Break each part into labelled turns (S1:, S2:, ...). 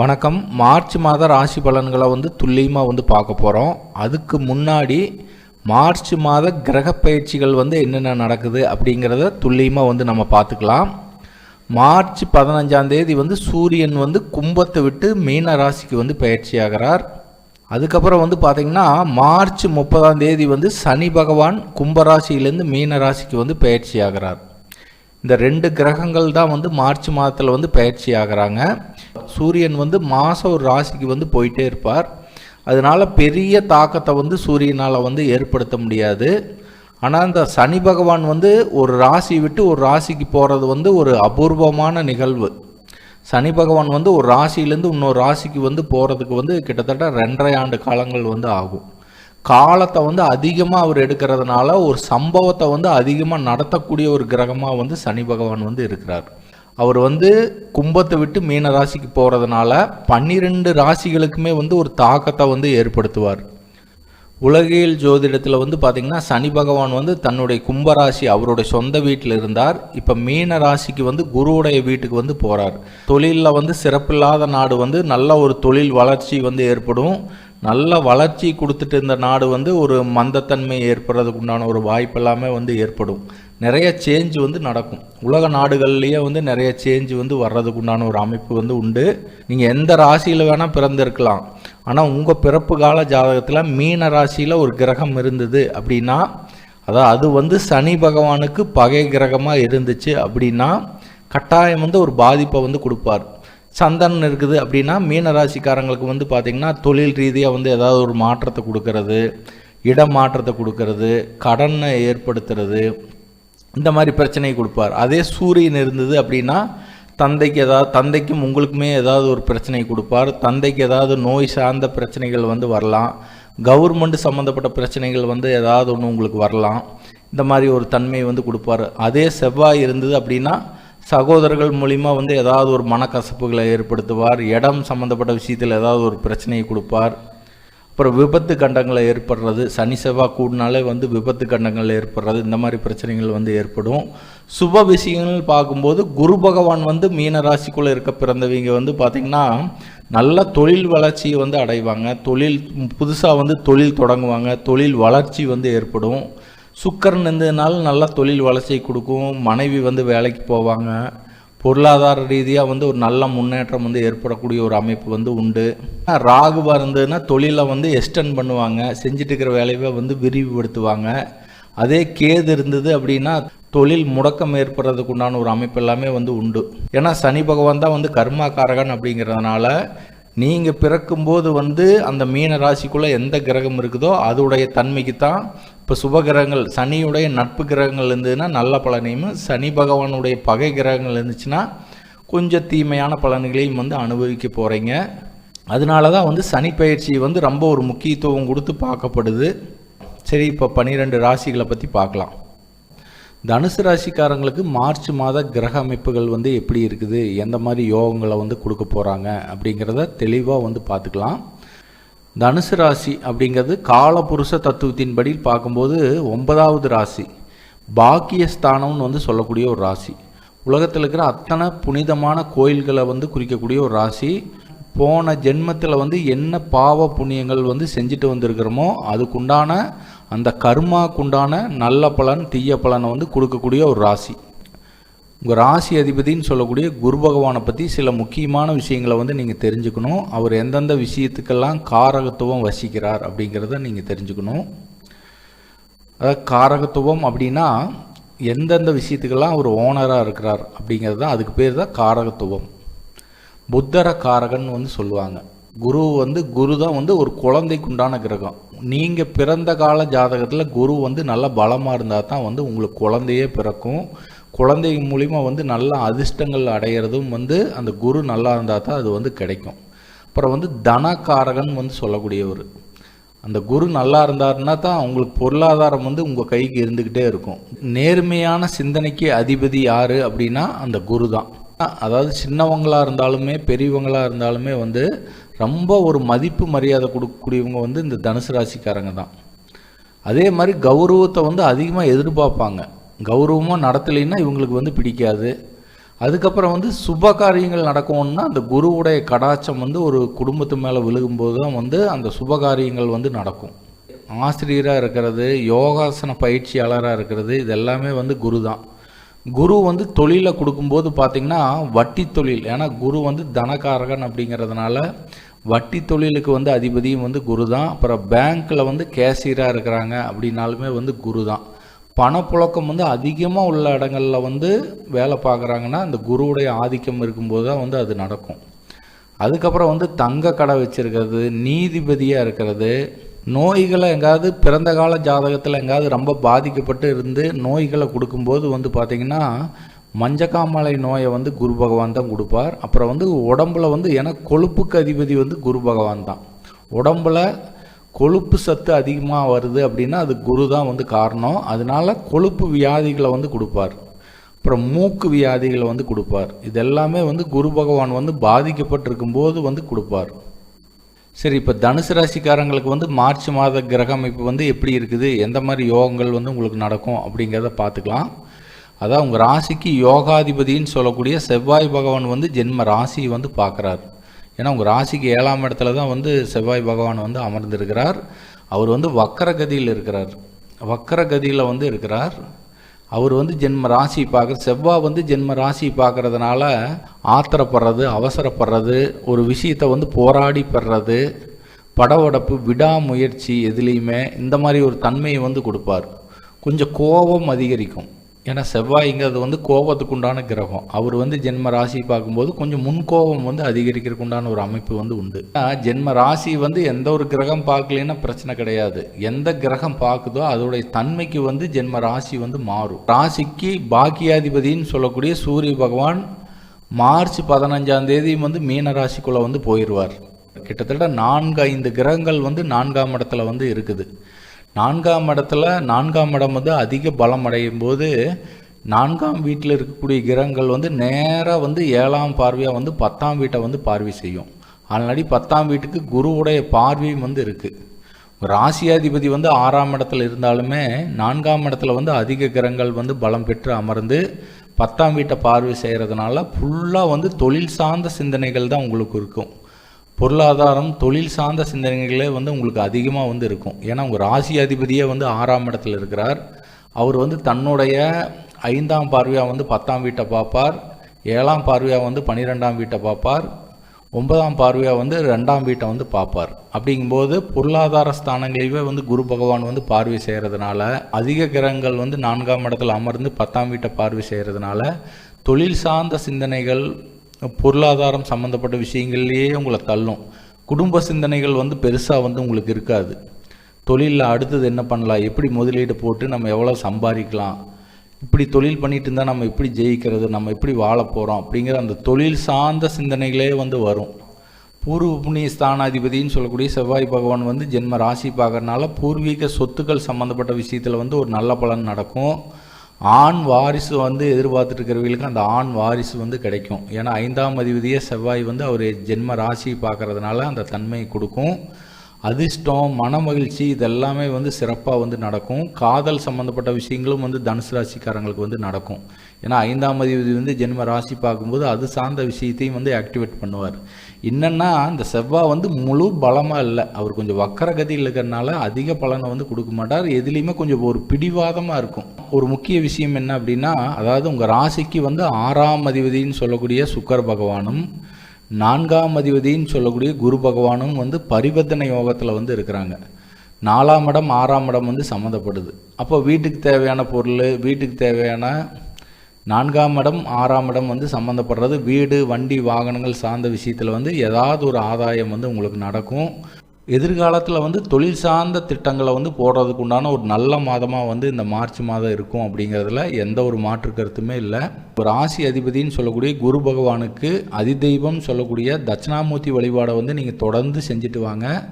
S1: வணக்கம். மார்ச் மாத ராசி பலன்களை வந்து துல்லியமாக வந்து பார்க்க போகிறோம் அதுக்கு முன்னாடி மார்ச் மாத கிரக பயிற்சிகள் வந்து என்னென்ன நடக்குது அப்படிங்கிறத துல்லியமாக வந்து நம்ம பார்த்துக்கலாம். மார்ச் பதினஞ்சாம் தேதி வந்து சூரியன் வந்து கும்பத்தை விட்டு மீன ராசிக்கு வந்து பயிற்சி ஆகிறார். அதுக்கப்புறம் வந்து பார்த்திங்கன்னா மார்ச் முப்பதாம் தேதி வந்து சனி பகவான் கும்பராசியிலேருந்து மீன ராசிக்கு வந்து பயிற்சி ஆகிறார். இந்த ரெண்டு கிரகங்கள் தான் வந்து மார்ச் மாதத்தில் வந்து பயிற்சி ஆகிறாங்க. சூரியன் வந்து மாதம் ஒரு ராசிக்கு வந்து போயிட்டே இருப்பார். அதனால பெரிய தாக்கத்தை வந்து சூரியனால் வந்து ஏற்படுத்த முடியாது. ஆனால் இந்த சனி பகவான் வந்து ஒரு ராசி விட்டு ஒரு ராசிக்கு போகிறது வந்து ஒரு அபூர்வமான நிகழ்வு. சனி பகவான் வந்து ஒரு ராசியிலேருந்து இன்னொரு ராசிக்கு வந்து போகிறதுக்கு வந்து கிட்டத்தட்ட ரெண்டரை ஆண்டு காலங்கள் வந்து ஆகும். காலத்தை வந்து அதிகமாக அவர் எடுக்கிறதுனால ஒரு சம்பவத்தை வந்து அதிகமாக நடத்தக்கூடிய ஒரு கிரகமாக வந்து சனி பகவான் வந்து இருக்கிறார். அவர் வந்து கும்பத்தை விட்டு மீன ராசிக்கு போகிறதுனால பன்னிரெண்டு ராசிகளுக்குமே வந்து ஒரு தாக்கத்தை வந்து ஏற்படுத்துவார். உலகியல் ஜோதிடத்தில் வந்து பார்த்திங்கன்னா சனி பகவான் வந்து தன்னுடைய கும்பராசி அவருடைய சொந்த வீட்டில் இருந்தார். இப்போ மீன ராசிக்கு வந்து குருவுடைய வீட்டுக்கு வந்து போகிறார் தொழிலில் வந்து சிறப்பில்லாத நாடு வந்து நல்ல ஒரு தொழில் வளர்ச்சி வந்து ஏற்படும். நல்ல வளர்ச்சி கொடுத்துட்டு இருந்த நாடு வந்து ஒரு மந்தத்தன்மை ஏற்படுறதுக்கு உண்டான ஒரு வாய்ப்பு எல்லாமே வந்து ஏற்படும். நிறைய சேஞ்ச் வந்து நடக்கும். உலக நாடுகள்லேயே வந்து நிறைய சேஞ்ச் வந்து வர்றதுக்கு உண்டான ஒரு அமைப்பு வந்து உண்டு. நீங்கள் எந்த ராசியில் வேணால் பிறந்திருக்கலாம். ஆனால் உங்கள் பிறப்பு கால ஜாதகத்தில் மீன ராசியில் ஒரு கிரகம் இருந்தது அப்படின்னா அதாவது அது வந்து சனி பகவானுக்கு பகை கிரகமாக இருந்துச்சு அப்படின்னா கட்டாயம் வந்து ஒரு பாதிப்பை வந்து கொடுப்பார். சந்தனம் இருக்குது அப்படின்னா மீன ராசிக்காரங்களுக்கு வந்து பார்த்திங்கன்னா தொழில் ரீதியாக வந்து ஏதாவது ஒரு மாற்றத்தை கொடுக்கறது இடம் மாற்றத்தை கொடுக்கறது கடனை ஏற்படுத்துறது இந்த மாதிரி பிரச்சனையை கொடுப்பார். அதே சூரியன் இருந்தது அப்படின்னா தந்தைக்கு ஏதாவது தந்தைக்கும் உங்களுக்குமே ஏதாவது ஒரு பிரச்சனை கொடுப்பார். தந்தைக்கு ஏதாவது நோய் சார்ந்த பிரச்சனைகள் வந்து வரலாம். கவர்மெண்ட் சம்மந்தப்பட்ட பிரச்சனைகள் வந்து ஏதாவது ஒன்று உங்களுக்கு வரலாம். இந்த மாதிரி ஒரு தன்மை வந்து கொடுப்பார். அதே செவ்வாய் இருந்தது அப்படின்னா சகோதரர்கள் மூலிமா வந்து ஏதாவது ஒரு மனக்கசப்புகளை ஏற்படுத்துவார். இடம் சம்மந்தப்பட்ட விஷயத்தில் ஏதாவது ஒரு பிரச்சனையை கொடுப்பார். அப்புறம் விபத்து கண்டங்களை ஏற்படுறது சனி செவ்வாய் கூடினாலே வந்து விபத்து கண்டங்கள் ஏற்படுறது இந்த மாதிரி பிரச்சனைகள் வந்து ஏற்படும். சுப விஷயங்கள் பார்க்கும்போது குரு பகவான் வந்து மீன ராசிக்குள்ளே இருக்க பிறந்தவங்க வந்து பார்த்திங்கன்னா நல்ல தொழில் வளர்ச்சியை வந்து அடைவாங்க. தொழில் புதுசாக வந்து தொழில் தொடங்குவாங்க. தொழில் வளர்ச்சி வந்து ஏற்படும். சுக்கரன் இருந்ததுனால நல்லா தொழில் வளர்ச்சியை கொடுக்கும். மனைவி வந்து வேலைக்கு போவாங்க. பொருளாதார ரீதியாக வந்து ஒரு நல்ல முன்னேற்றம் வந்து ஏற்படக்கூடிய ஒரு அமைப்பு வந்து உண்டு. ராகு இருந்ததுன்னா தொழிலை வந்து எக்ஸ்டெண்ட் பண்ணுவாங்க. செஞ்சுட்டு இருக்கிற வேலையை வந்து விரிவுபடுத்துவாங்க. அதே கேது இருந்தது அப்படின்னா தொழில் முடக்கம் ஏற்படுறதுக்கு உண்டான ஒரு அமைப்பு எல்லாமே வந்து உண்டு. ஏன்னா சனி பகவான் தான் வந்து கர்மாக்காரகன் அப்படிங்கிறதுனால நீங்கள் பிறக்கும்போது வந்து அந்த மீன ராசிக்குள்ளே எந்த கிரகம் இருக்குதோ அதோடைய தன்மைக்கு தான் இப்போ சுப கிரகங்கள் சனியுடைய நட்பு கிரகங்கள் இருந்ததுன்னா நல்ல பலனையும் சனி பகவானுடைய பகை கிரகங்கள் இருந்துச்சுன்னா கொஞ்சம் தீமையான பலன்களையும் வந்து அனுபவிக்க போகிறீங்க அதனால தான் வந்து சனி பயிற்சி வந்து ரொம்ப ஒரு முக்கியத்துவம் கொடுத்து பார்க்கப்படுது. சரி இப்போ பன்னிரெண்டு ராசிகளை பற்றி பார்க்கலாம். தனுசு ராசிக்காரங்களுக்கு மார்ச் மாத கிரக அமைப்புகள் வந்து எப்படி இருக்குது? எந்த மாதிரி யோகங்களை வந்து கொடுக்க போகிறாங்க அப்படிங்கிறத தெளிவாக வந்து பார்த்துக்கலாம். தனுசு ராசி அப்படிங்கிறது காலபுருஷ தத்துவத்தின்படி பார்க்கும்போது ஒன்பதாவது ராசி. பாக்கியஸ்தானம்னு வந்து சொல்லக்கூடிய ஒரு ராசி. உலகத்தில் இருக்கிற அத்தனை புனிதமான கோயில்களை வந்து குறிக்கக்கூடிய ஒரு ராசி. போன ஜென்மத்தில் வந்து என்ன பாவ புண்ணியங்கள் வந்து செஞ்சுட்டு வந்திருக்கிறோமோ அதுக்குண்டான அந்த கர்மாக்குண்டான நல்ல பலன் தீய பலனை வந்து கொடுக்கக்கூடிய ஒரு ராசி. உங்கள் ராசி அதிபதின்னு சொல்லக்கூடிய குரு பகவானை பற்றி சில முக்கியமான விஷயங்களை வந்து நீங்கள் தெரிஞ்சுக்கணும். அவர் எந்தெந்த விஷயத்துக்கெல்லாம் காரகத்துவம் வசிக்கிறார் அப்படிங்கிறத நீங்கள் தெரிஞ்சுக்கணும். அதாவது காரகத்துவம் அப்படின்னா எந்தெந்த விஷயத்துக்கெல்லாம் அவர் ஓனராக இருக்கிறார் அப்படிங்கிறது தான் அதுக்கு பேர் தான் காரகத்துவம். புத்தர காரகன் வந்து சொல்லுவாங்க. குரு வந்து குரு தான் வந்து ஒரு குழந்தைக்குண்டான கிரகம். நீங்கள் பிறந்த கால ஜாதகத்தில் குரு வந்து நல்ல பலமாக இருந்தால் தான் வந்து உங்களுக்கு குழந்தையே பிறக்கும். குழந்தை மூலிமா வந்து நல்ல அதிர்ஷ்டங்கள் அடையிறதும் வந்து அந்த குரு நல்லா இருந்தால் தான் அது வந்து கிடைக்கும். அப்புறம் வந்து தனக்காரகன் வந்து சொல்லக்கூடியவர். அந்த குரு நல்லா இருந்தாருன்னா தான் உங்களுக்கு பொருளாதாரம் வந்து உங்கள் கைக்கு இருந்துக்கிட்டே இருக்கும். நேர்மையான சிந்தனைக்கு அதிபதி யார் அப்படின்னா அந்த குரு தான். அதாவது சின்னவங்களாக இருந்தாலுமே பெரியவங்களாக இருந்தாலுமே வந்து ரொம்ப ஒரு மதிப்பு மரியாதை கொடுக்கக்கூடியவங்க வந்து இந்த தனுசு ராசிக்காரங்க தான். அதே மாதிரி கௌரவத்தை வந்து அதிகமாக எதிர்பார்ப்பாங்க. கௌரவமாக நடத்தலைன்னா இவங்களுக்கு வந்து பிடிக்காது. அதுக்கப்புறம் வந்து சுப காரியங்கள் நடக்கும்னா அந்த குருவுடைய கடாச்சம் வந்து ஒரு குடும்பத்து மேலே விழுகும்போது தான் வந்து அந்த சுப காரியங்கள் வந்து நடக்கும். ஆசிரியராக இருக்கிறது யோகாசன பயிற்சியாளராக இருக்கிறது இது எல்லாமே வந்து குரு தான். குரு வந்து தொழிலை கொடுக்கும்போது பார்த்திங்கன்னா வட்டி தொழில். ஏன்னா குரு வந்து தனகாரகன் அப்படிங்கிறதுனால வட்டி தொழிலுக்கு வந்து அதிபதியும் வந்து குரு தான் அப்புறம் பேங்க்கில் வந்து கேஷியராக இருக்கிறாங்க அப்படின்னாலுமே வந்து குரு தான் பணப்புழக்கம் வந்து அதிகமாக உள்ள இடங்களில் வந்து வேலை பார்க்குறாங்கன்னா அந்த குருவுடைய ஆதிக்கம் இருக்கும்போது தான் வந்து அது நடக்கும். அதுக்கப்புறம் வந்து தங்க கடை வச்சுருக்கிறது நீதிபதியாக இருக்கிறது நோய்களை எங்காவது பிறந்த கால ஜாதகத்தில் எங்காவது ரொம்ப பாதிக்கப்பட்டு இருந்து நோய்களை கொடுக்கும்போது வந்து பார்த்திங்கன்னா மஞ்சக்காமலை நோயை வந்து குரு பகவான் தான் கொடுப்பார். அப்புறம் வந்து உடம்புல வந்து ஏன்னா கொழுப்புக்கு அதிபதி வந்து குரு பகவான் தான். உடம்புல கொழுப்பு சத்து அதிகமாக வருது அப்படின்னா அது குரு தான் வந்து காரணம். அதனால கொழுப்பு வியாதிகளை வந்து கொடுப்பார். அப்புறம் மூக்கு வியாதிகளை வந்து கொடுப்பார். இது எல்லாமே வந்து குரு பகவான் வந்து பாதிக்கப்பட்டிருக்கும் போது வந்து கொடுப்பார். சரி இப்போ தனுசு ராசிக்காரங்களுக்கு வந்து மார்ச் மாத கிரக அமைப்பு வந்து எப்படி இருக்குது? எந்த மாதிரி யோகங்கள் வந்து உங்களுக்கு நடக்கும் அப்படிங்கிறத பார்த்துக்கலாம். அதான் உங்கள் ராசிக்கு யோகாதிபதின்னு சொல்லக்கூடிய செவ்வாய் பகவான் வந்து ஜென்ம ராசி வந்து பார்க்குறாரு. ஏன்னா உங்கள் ராசிக்கு ஏழாம் இடத்துல தான் வந்து செவ்வாய் பகவான் வந்து அமர்ந்திருக்கிறார். அவர் வந்து வக்கரகதியில் இருக்கிறார். வக்கரகதியில் வந்து இருக்கிறார். அவர் வந்து ஜென்ம ராசி பார்க்குற செவ்வாய் வந்து ஜென்ம ராசி பார்க்குறதுனால ஆத்திரப்படுறது அவசரப்படுறது ஒரு விஷயத்தை வந்து போராடி பெறது படவடப்பு விடாமுயற்சி எதுலேயுமே இந்த மாதிரி ஒரு தன்மையை வந்து கொடுப்பார். கொஞ்சம் கோபம் அதிகரிக்கும். ஏன்னா செவ்வாய்ங்கிறது வந்து கோபத்துக்கு உண்டான கிரகம். அவர் வந்து ஜென்ம ராசி பார்க்கும்போது கொஞ்சம் முன்கோபம் வந்து அதிகரிக்கிறதுக்கு உண்டான ஒரு அமைப்பு வந்து உண்டு. ஜென்ம ராசி வந்து எந்த ஒரு கிரகம் பார்க்கலன்னா பிரச்சனை கிடையாது. எந்த கிரகம் பார்க்குதோ அதோடைய தன்மைக்கு வந்து ஜென்ம ராசி வந்து மாறும். ராசிக்கு பாக்கியாதிபதினு சொல்லக்கூடிய சூரிய பகவான் மார்ச் பதினஞ்சாம் தேதி வந்து மீன ராசிக்குள்ளே வந்து போயிடுவார் கிட்டத்தட்ட நான்கு ஐந்து கிரகங்கள் வந்து நான்காம் இடத்துல வந்து இருக்குது. நான்காம் இடத்துல நான்காம் இடம் வந்து அதிக பலம் அடையும் போது நான்காம் வீட்டில் இருக்கக்கூடிய கிரகங்கள் வந்து நேராக வந்து ஏழாம் பார்வையாக வந்து பத்தாம் வீட்டை வந்து பார்வை செய்யும். ஆல்ரெடி பத்தாம் வீட்டுக்கு குருவுடைய பார்வையும் வந்து இருக்குது ராசியாதிபதி வந்து ஆறாம் இடத்துல இருந்தாலுமே நான்காம் இடத்துல வந்து அதிக கிரகங்கள் வந்து பலம் பெற்று அமர்ந்து பத்தாம் வீட்டை பார்வை செய்கிறதுனால ஃபுல்லாக வந்து தொழில் சார்ந்த சிந்தனைகள் தான் உங்களுக்கு இருக்கும். பொருளாதாரம் தொழில் சார்ந்த சிந்தனைகளே வந்து உங்களுக்கு அதிகமாக வந்து இருக்கும். ஏன்னா உங்கள் ராசி அதிபதியே வந்து ஆறாம் இடத்துல இருக்கிறார். அவர் வந்து தன்னுடைய ஐந்தாம் பார்வையாக வந்து பத்தாம் வீட்டை பார்ப்பார். ஏழாம் பார்வையாக வந்து பன்னிரெண்டாம் வீட்டை பார்ப்பார். ஒன்பதாம் பார்வையாக வந்து ரெண்டாம் வீட்டை வந்து பார்ப்பார். அப்படிங்கும்போது பொருளாதார ஸ்தானங்களையே வந்து குரு பகவான் வந்து பார்வை செய்கிறதுனால அதிக கிரகங்கள் வந்து நான்காம் இடத்துல அமர்ந்து பத்தாம் வீட்டை பார்வை செய்கிறதுனால தொழில் சார்ந்த சிந்தனைகள் பொருளாதாரம் சம்மந்தப்பட்ட விஷயங்கள்லேயே உங்களை தள்ளும். குடும்ப சிந்தனைகள் வந்து பெருசாக வந்து உங்களுக்கு இருக்காது. தொழிலில் அடுத்தது என்ன பண்ணலாம்? எப்படி முதலீடு போட்டு நம்ம எவ்வளோ சம்பாதிக்கலாம்? இப்படி தொழில் பண்ணிட்டு இருந்தால் நம்ம எப்படி ஜெயிக்கிறது? நம்ம எப்படி வாழ போகிறோம் அப்படிங்கிற அந்த தொழில் சார்ந்த சிந்தனைகளே வந்து வரும். பூர்வ புண்ணிய ஸ்தானாதிபதினு சொல்லக்கூடிய செவ்வாய் பகவான் வந்து ஜென்ம ராசி பார்க்கறனால பூர்வீக சொத்துக்கள் சம்மந்தப்பட்ட விஷயத்தில் வந்து ஒரு நல்ல பலன் நடக்கும். ஆண் வாரிசு வந்து எதிர்பார்த்துட்டு இருக்கிறவங்களுக்கு அந்த ஆண் வாரிசு வந்து கிடைக்கும். ஏன்னா ஐந்தாம் அதிபதியே செவ்வாய் வந்து அவர் ஜென்ம ராசி பார்க்கறதுனால அந்த தன்மையை கொடுக்கும். அதிர்ஷ்டம் மன மகிழ்ச்சி இதெல்லாமே வந்து சிறப்பாக வந்து நடக்கும். காதல் சம்மந்தப்பட்ட விஷயங்களும் வந்து தனுசு ராசிக்காரங்களுக்கு வந்து நடக்கும். ஏன்னா ஐந்தாம் அதிபதி வந்து ஜென்ம ராசி பார்க்கும்போது அது சார்ந்த விஷயத்தையும் வந்து ஆக்டிவேட் பண்ணுவார். என்னென்னா இந்த செவ்வாய் வந்து முழு பலமாக இல்லை. அவர் கொஞ்சம் வக்கரகதியில் இருக்கிறனால அதிக பலனை வந்து கொடுக்க மாட்டார். எதுலேயுமே கொஞ்சம் ஒரு பிடிவாதமாக இருக்கும். ஒரு முக்கிய விஷயம் என்ன அப்படின்னா அதாவது உங்கள் ராசிக்கு வந்து ஆறாம் அதிபதினு சொல்லக்கூடிய சுக்கர பகவானும் நான்காம் அதிபதின்னு சொல்லக்கூடிய குரு பகவானும் வந்து பரிவர்த்தனை யோகத்தில் வந்து இருக்கிறாங்க. நாலாம் இடம் ஆறாம் இடம் வந்து சம்மந்தப்படுது. அப்போ வீட்டுக்கு தேவையான பொருள் வீட்டுக்கு தேவையான நான்காம் இடம் ஆறாம் இடம் வந்து சம்மந்தப்படுறது வீடு வண்டி வாகனங்கள் சார்ந்த விஷயத்தில் வந்து ஏதாவது ஒரு ஆதாயம் வந்து உங்களுக்கு நடக்கும். எதிர்காலத்தில் வந்து தொழில் சார்ந்த திட்டங்களை வந்து போடுறதுக்கு உண்டான ஒரு நல்ல மாதமாக வந்து இந்த மார்ச் மாதம் இருக்கும் அப்படிங்கிறதுல எந்த ஒரு மாற்று கருத்துமே இல்லை. ஒரு ராசி அதிபதினு சொல்லக்கூடிய குரு பகவானுக்கு அதிதெய்வம் சொல்லக்கூடிய தட்சிணாமூர்த்தி வழிபாடை வந்து நீங்கள் தொடர்ந்து செஞ்சுட்டு வாங்க.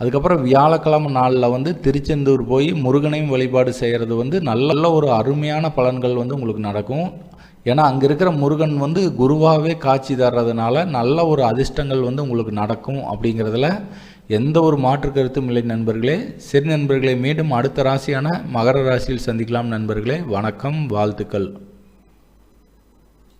S1: அதுக்கப்புறம் வியாழக்கிழமை நாளில் வந்து திருச்செந்தூர் போய் முருகனையும் வழிபாடு செய்கிறது வந்து நல்ல ஒரு அருமையான பலன்கள் வந்து உங்களுக்கு நடக்கும். ஏன்னா அங்கே இருக்கிற முருகன் வந்து குருவாகவே காட்சி தர்றதுனால நல்ல ஒரு அதிர்ஷ்டங்கள் வந்து உங்களுக்கு நடக்கும் அப்படிங்கிறதுல எந்த ஒரு மாற்று கருத்தும் இல்லை நண்பர்களே. சரி நண்பர்களே மீண்டும் அடுத்த ராசியான மகர ராசியில் சந்திக்கலாம் நண்பர்களே. வணக்கம் வாழ்த்துக்கள்.